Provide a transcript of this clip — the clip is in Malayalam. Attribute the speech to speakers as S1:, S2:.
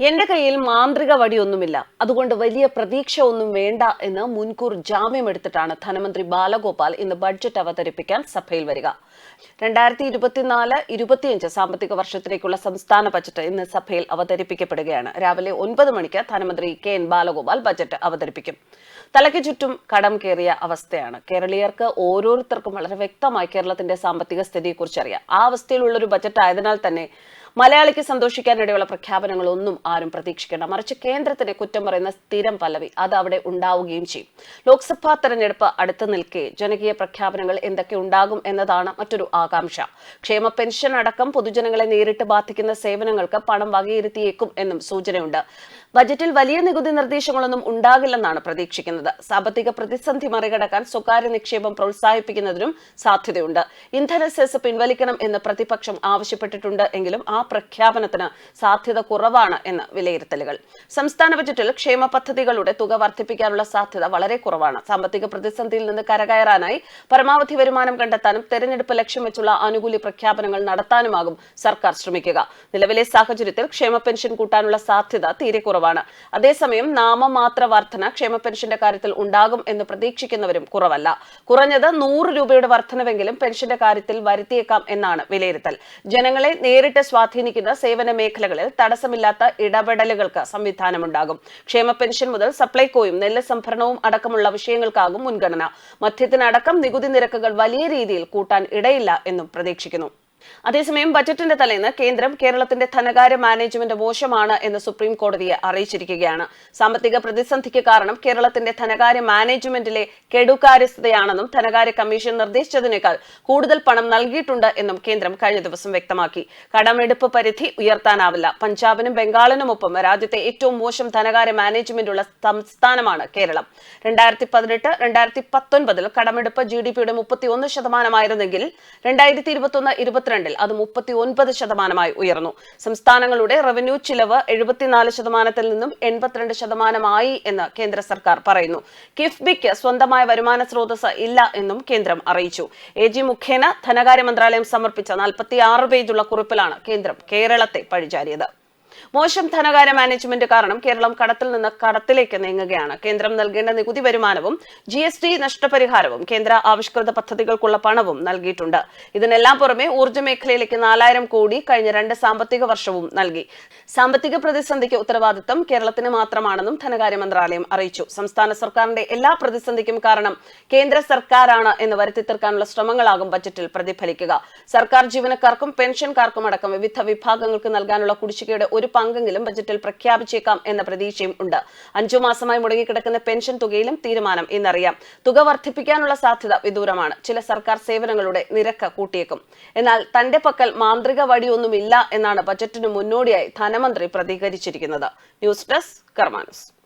S1: എന്റെ കയ്യിൽ മാന്ത്രിക വടിയൊന്നുമില്ല. അതുകൊണ്ട് വലിയ പ്രതീക്ഷ ഒന്നും വേണ്ട എന്ന് മുൻകൂർ ജാമ്യം എടുത്തിട്ടാണ് ധനമന്ത്രി ബാലഗോപാൽ ഇന്ന് ബഡ്ജറ്റ് അവതരിപ്പിക്കാൻ സഭയിൽ വരിക. രണ്ടായിരത്തി ഇരുപത്തിനാല് ഇരുപത്തിയഞ്ച് സാമ്പത്തിക വർഷത്തിലേക്കുള്ള സംസ്ഥാന ബജറ്റ് ഇന്ന് സഭയിൽ അവതരിപ്പിക്കപ്പെടുകയാണ്. രാവിലെ ഒൻപത് മണിക്ക് ധനമന്ത്രി കെ എൻ ബാലഗോപാൽ ബജറ്റ് അവതരിപ്പിക്കും. തലയ്ക്ക് ചുറ്റും കടം കയറിയ അവസ്ഥയാണ്. കേരളീയർക്ക് ഓരോരുത്തർക്കും വളരെ വ്യക്തമായി കേരളത്തിന്റെ സാമ്പത്തിക സ്ഥിതിയെക്കുറിച്ച് അറിയാം ആ അവസ്ഥയിലുള്ള ഒരു ബജറ്റ് ആയതിനാൽ തന്നെ മലയാളിക്ക് സന്തോഷിക്കാനിടയുള്ള പ്രഖ്യാപനങ്ങളൊന്നും ആരും പ്രതീക്ഷിക്കേണ്ട. മറിച്ച് കേന്ദ്രത്തിന്റെ കുറ്റം പറയുന്ന സ്ഥിരം പല്ലവി അത് അവിടെ ഉണ്ടാവുകയും ചെയ്യും. ലോക്സഭാ തെരഞ്ഞെടുപ്പ് അടുത്ത് നിൽക്കെ ജനകീയ പ്രഖ്യാപനങ്ങൾ എന്തൊക്കെ ഉണ്ടാകും എന്നതാണ് മറ്റൊരു ആകാംക്ഷ. ക്ഷേമ പെൻഷൻ അടക്കം പൊതുജനങ്ങളെ നേരിട്ട് ബാധിക്കുന്ന സേവനങ്ങൾക്ക് പണം വകയിരുത്തിയേക്കും എന്നും സൂചനയുണ്ട്. ബജറ്റിൽ വലിയ നികുതി നിർദ്ദേശങ്ങളൊന്നും ഉണ്ടാകില്ലെന്നാണ് പ്രതീക്ഷിക്കുന്നത്. സാമ്പത്തിക പ്രതിസന്ധി മറികടക്കാൻ സ്വകാര്യ നിക്ഷേപം പ്രോത്സാഹിപ്പിക്കുന്നതിനും സാധ്യതയുണ്ട്. ഇന്ധന സെസ് പിൻവലിക്കണം എന്ന് പ്രതിപക്ഷം ആവശ്യപ്പെട്ടിട്ടുണ്ട് എങ്കിലും ആ പ്രഖ്യാപനത്തിന് സാധ്യത കുറവാണ് എന്ന് വിലയിരുത്തലുകൾ. സംസ്ഥാന ബജറ്റിൽ ക്ഷേമ പദ്ധതികളുടെ തുക വർദ്ധിപ്പിക്കാനുള്ള സാധ്യത വളരെ കുറവാണ്. സാമ്പത്തിക പ്രതിസന്ധിയിൽ നിന്ന് കരകയറാനായി പരമാവധി വരുമാനം കണ്ടെത്താനും തെരഞ്ഞെടുപ്പ് ലക്ഷ്യം വെച്ചുള്ള ആനുകൂല്യ പ്രഖ്യാപനങ്ങൾ നടത്താനുമാകും സർക്കാർ ശ്രമിക്കുക. നിലവിലെ സാഹചര്യത്തിൽ ക്ഷേമ പെൻഷൻ കൂട്ടാനുള്ള സാധ്യത തീരെ കുറവാണ്. അതേസമയം നാമമാത്ര വർധന ക്ഷേമ പെൻഷന്റെ കാര്യത്തിൽ ഉണ്ടാകും എന്ന് പ്രതീക്ഷിക്കുന്നവരും കുറവല്ല. കുറഞ്ഞത് നൂറ് രൂപയുടെ വർധനവെങ്കിലും പെൻഷന്റെ കാര്യത്തിൽ വരുത്തിയേക്കാം എന്നാണ് വിലയിരുത്തൽ. ജനങ്ങളെ നേരിട്ട് സ്വാധീനിക്കുന്ന സേവന മേഖലകളിൽ തടസ്സമില്ലാത്ത ഇടപെടലുകൾക്ക് സംവിധാനമുണ്ടാകും. ക്ഷേമ പെൻഷൻ മുതൽ സപ്ലൈകോയും നെല്ല് സംഭരണവും അടക്കമുള്ള വിഷയങ്ങൾക്കാകും മുൻഗണന. മധ്യത്തിനടക്കം നികുതി നിരക്കുകൾ വലിയ രീതിയിൽ കൂട്ടാൻ ഇടയില്ല എന്നും പ്രതീക്ഷിക്കുന്നു. അതേസമയം ബജറ്റിന്റെ തലേന്ന് കേന്ദ്രം കേരളത്തിന്റെ ധനകാര്യ മാനേജ്മെന്റ് മോശമാണ് എന്ന് സുപ്രീം കോടതിയെ അറിയിച്ചിരിക്കുകയാണ്. സാമ്പത്തിക പ്രതിസന്ധിക്ക് കാരണം കേരളത്തിന്റെ ധനകാര്യ മാനേജ്മെന്റിലെ കെടുകാര്യസ്ഥതയാണെന്നും ധനകാര്യ കമ്മീഷൻ നിർദ്ദേശിച്ചതിനേക്കാൾ കൂടുതൽ പണം നൽകിയിട്ടുണ്ട് എന്നും കേന്ദ്രം കഴിഞ്ഞ ദിവസം വ്യക്തമാക്കി. കടമെടുപ്പ് പരിധി ഉയർത്താനാവില്ല. പഞ്ചാബിനും ബംഗാളിനുമൊപ്പം രാജ്യത്തെ ഏറ്റവും മോശം ധനകാര്യ മാനേജ്മെന്റുള്ള സംസ്ഥാനമാണ് കേരളം. രണ്ടായിരത്തി പതിനെട്ട് രണ്ടായിരത്തി പത്തൊൻപതിൽ കടമെടുപ്പ് ജി ഡി പിയുടെ മുപ്പത്തി ഒന്ന് ശതമാനമായിരുന്നെങ്കിൽ രണ്ടായിരത്തി ഇരുപത്തൊന്ന് ഇരുപത്തിരണ്ടിൽ അത് മുപ്പത്തി ഒൻപത് ശതമാനമായി ഉയർന്നു. സംസ്ഥാനങ്ങളുടെ റവന്യൂ ചിലവ് എഴുപത്തിനാല് ശതമാനത്തിൽ നിന്നും എൺപത്തിരണ്ട് ശതമാനമായി എന്ന് കേന്ദ്ര സർക്കാർ പറയുന്നു. കിഫ്ബിക്ക് സ്വന്തമായ വരുമാന സ്രോതസ് ഇല്ല എന്നും കേന്ദ്രം അറിയിച്ചു. എ ജി മുഖേന ധനകാര്യ മന്ത്രാലയം സമർപ്പിച്ച നാൽപ്പത്തി ആറ് പേജുള്ള കുറിപ്പിലാണ് കേന്ദ്രം കേരളത്തെ പഴിചാരിയത്. മോശം ധനകാര്യ മാനേജ്മെന്റ് കാരണം കേരളം കടത്തിൽ നിന്ന് കടത്തിലേക്ക് നീങ്ങുകയാണ്. കേന്ദ്രം നൽകേണ്ട നികുതി വരുമാനവും ജി എസ് ടി നഷ്ടപരിഹാരവും കേന്ദ്ര ആവിഷ്കൃത പദ്ധതികൾക്കുള്ള പണവും നൽകിയിട്ടുണ്ട്. ഇതിനെല്ലാം പുറമെ ഊർജ മേഖലയിലേക്ക് നാലായിരം കോടി കഴിഞ്ഞ രണ്ട് സാമ്പത്തിക വർഷവും നൽകി. സാമ്പത്തിക പ്രതിസന്ധിക്ക് ഉത്തരവാദിത്തം കേരളത്തിന് മാത്രമാണെന്നും ധനകാര്യ മന്ത്രാലയം അറിയിച്ചു. സംസ്ഥാന സർക്കാരിന്റെ എല്ലാ പ്രതിസന്ധിക്കും കാരണം കേന്ദ്ര സർക്കാരാണ് എന്ന് വരുത്തി തീർക്കാനുള്ള ശ്രമങ്ങളാകും ബജറ്റിൽ പ്രതിഫലിക്കുക. സർക്കാർ ജീവനക്കാർക്കും പെൻഷൻകാർക്കും അടക്കം വിവിധ വിഭാഗങ്ങൾക്ക് നൽകാനുള്ള കുടിശ്ശികയുടെ ഒരു പങ്കെങ്കിലും ബജറ്റിൽ പ്രഖ്യാപിച്ചേക്കാം എന്ന പ്രതീക്ഷയും ഉണ്ട്. അഞ്ചു മാസമായി മുടങ്ങിക്കിടക്കുന്ന പെൻഷൻ തുകയിലും തീരുമാനം ഇന്നറിയാം. തുക വർദ്ധിപ്പിക്കാനുള്ള സാധ്യത വിദൂരമാണ്. ചില സർക്കാർ സേവനങ്ങളുടെ നിരക്ക് കൂട്ടിയേക്കും. എന്നാൽ തന്റെ പക്കൽ മാന്ത്രിക വടിയൊന്നുമില്ല എന്നാണ് ബജറ്റിന് മുന്നോടിയായി ധനമന്ത്രി പ്രതികരിച്ചിരിക്കുന്നത്. News desk കർമാനസ്.